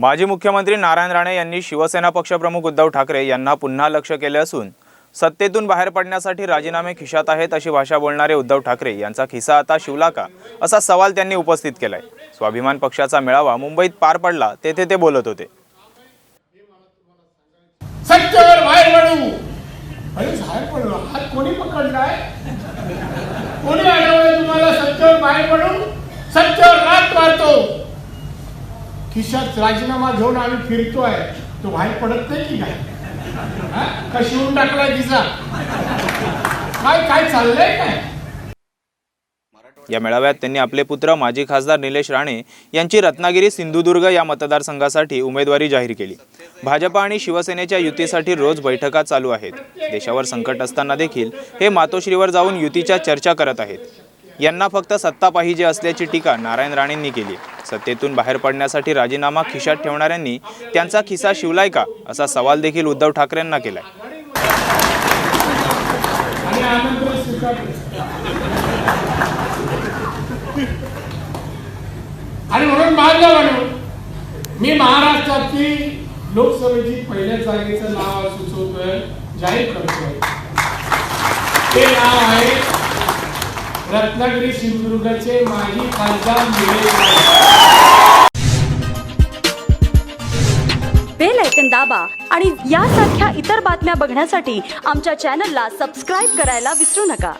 माजी मुख्यमंत्री नारायण राणे यांनी शिवसेना पक्षप्रमुख उद्धव ठाकरे यांना पुन्हा लक्ष केले असून सत्तेतून बाहेर पडण्यासाठी राजीनामे खिशात आहेत अशी भाषा बोलणारे उद्धव ठाकरे यांचा खिसा आता शिवला का असा सवाल त्यांनी उपस्थित केलाय. स्वाभिमान पक्षाचा मेळावा मुंबईत पार पडला तेथे ते बोलत होते. सत्तेवर बाहेर पडू. अरे बाहेर पडलो हात कोणी पकडलाय? कोणी अडवलं तुम्हाला? सत्तेवर बाहेर पडू. सत्तेवर रात मारतो खिशात राजीनामा घेऊन आम्ही फिरतोय. तो बाहेर पडत नाही की काय? का शिवून टाकलाय खिसा काय काय चाललंय काय? या मेळाव्यात त्यांनी आपले पुत्र माजी खासदार निलेश राणे यांची रत्नागिरी सिंधुदुर्ग या मतदारसंघासाठी उमेदवारी जाहीर केली. भाजपा आणि शिवसेनेच्या युतीसाठी रोज बैठका चालू आहेत. देशावर संकट असताना देखील हे मातोश्रीवर जाऊन युतीच्या चर्चा करत आहेत. यांना फक्त सत्ता पाहिजे असल्याची टीका नारायण राणेंनी केली सत्तेतून बाहेर पडण्यासाठी राजीनामा खिशात ठेवणाऱ्यांनी त्यांचा खिसा शिवलाय का असा सवाल देखील उद्धव ठाकरेंना केलाय. आणि म्हणून माझं म्हणून मी महाराष्ट्रातली लोकसभेची पहिल्या जागेचं नाव सुचवतोय जाहीर करतोय. ते नाव आहे रत्नागिरी सिंधुदुर्गचे माजी खासदार बेल ऐकन दाबा आणि यासारख्या इतर बातम्या बघण्यासाठी आमच्या चॅनलला सबस्क्राईब करायला विसरू नका.